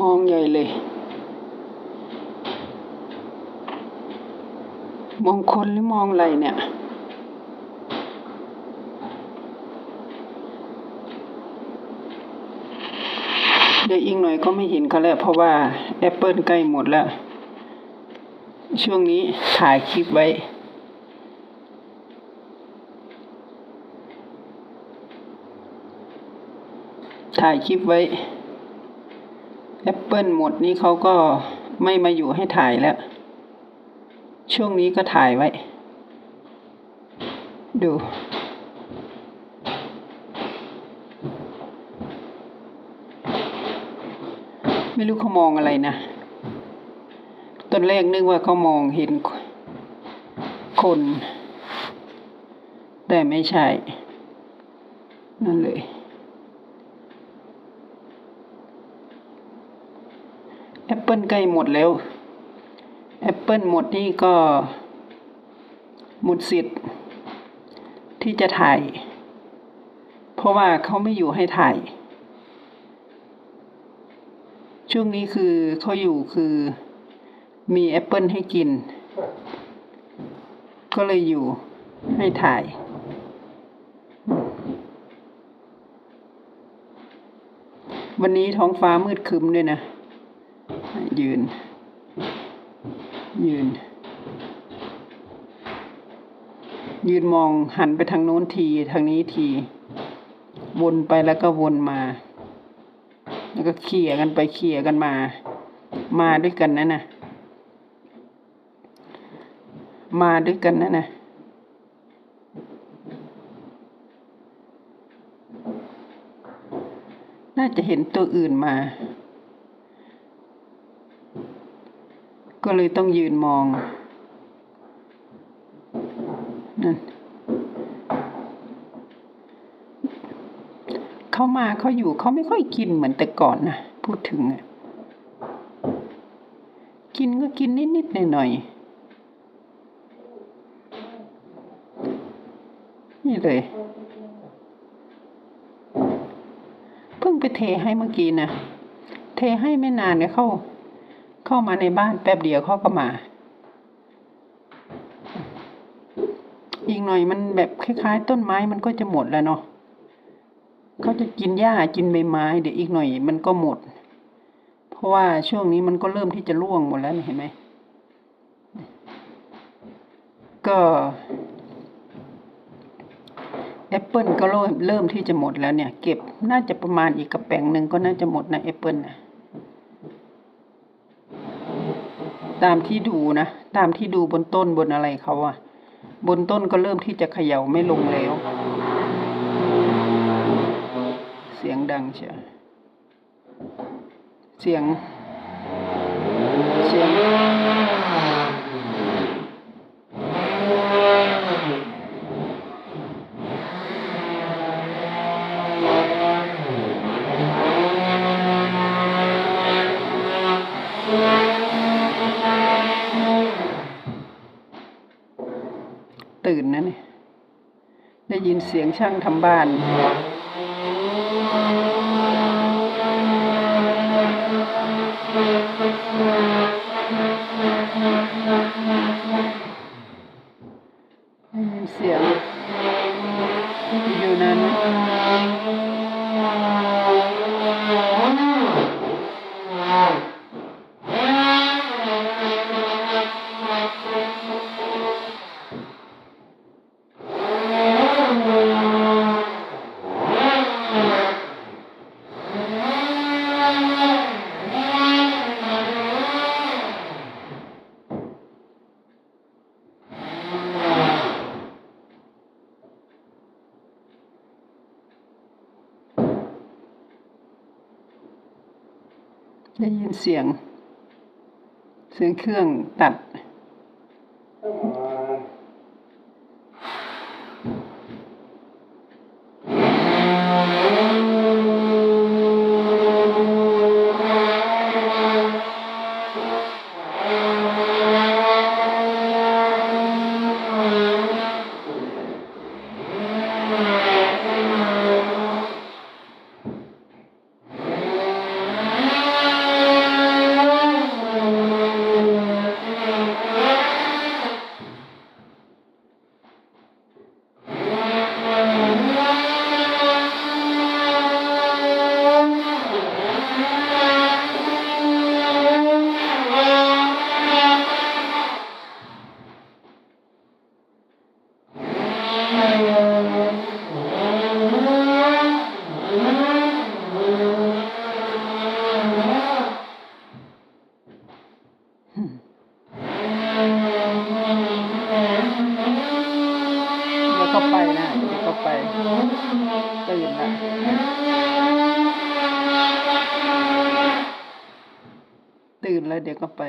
มองใหญ่เลย มองคนหรือมองอะไรเนี่ย เดี๋ยวอีกหน่อยก็ไม่เห็นเขาแล้วเพราะว่าแอปเปิลใกล้หมดแล้ว ช่วงนี้ถ่ายคลิปไว้ถ่ายคลิปไว้ แอปเปิลหมดนี้เขาก็ไม่มาอยู่ให้ถ่ายแล้ว ช่วงนี้ก็ถ่ายไว้ ดู ไม่รู้เขามองอะไรนะตอนแรกนึกว่าเขามองเห็นคน แต่ไม่ใช่ นั่นเลย แอ ปเปิลใกล้หมดแล้วแอปเปิลหมดนี่ก็หมดสิทธิ์ที่จะถ่าย เพราะว่าเขาไม่อยู่ให้ถ่าย ช่วงนี้คือเขาอยู่คือมีแอปเปิลให้กิน ก็เลยอยู่ให้ถ่ายวันนี้ท้องฟ้ามืดครึ้มด้วยนะ ยืน ยืน ยืนมองหันไปทางโน้นทีทางนี้ที วนไปแล้วก็วนมา แล้วก็เขี่ยกันไปเขี่ยกันมา มาด้วยกันนะนะมาด้วยกันนะนะน่าจะเห็นตัวอื่นมา ก็เลยต้องยืนมองนั่นเขามาเขาอยู่เขาไม่ค่อยกินเหมือนแต่ก่อนนะพูดถึงอะกินก็กินนิดๆหน่อยๆนี่เลยเพิ่งไปเทให้เมื่อกี้นะเทให้ไม่นานเนี่ยเขา เข้ามาในบ้านแป๊บเดียวเขาก็มา อีกหน่อยมันแบบคล้ายๆ ต้นไม้มันก็จะหมดแล้วเนาะเขาจะกินหญ้ากินใบไม้ เดี๋ยวอีกหน่อยมันก็หมด เพราะว่าช่วงนี้มันก็เริ่มที่จะร่วงหมดแล้วเห็นไหมก็แอปเปิลก็เริ่มเริ่มที่จะหมดแล้วเนี่ย เก็บน่าจะประมาณอีกกระแปงหนึ่งก็น่าจะหมดนะแอปเปิลนะ ตามที่ดูนะ ตามที่ดูบนต้นบนอะไรเขาอะบนต้นก็เริ่มที่จะเขย่าไม่ลงแล้ว เสียงดังเชียวเสียง เสียง ตื่นนะเนี่ย ได้ ยินเสียงช่างทำบ้าน ได้ยินเสียง อยู่นั้น ได้ยินเสียง เสียงเครื่องตัด เข้าไปนะคลิกเข้าไปตื่นนะตื่นแล้วเดี๋ยวก็ไป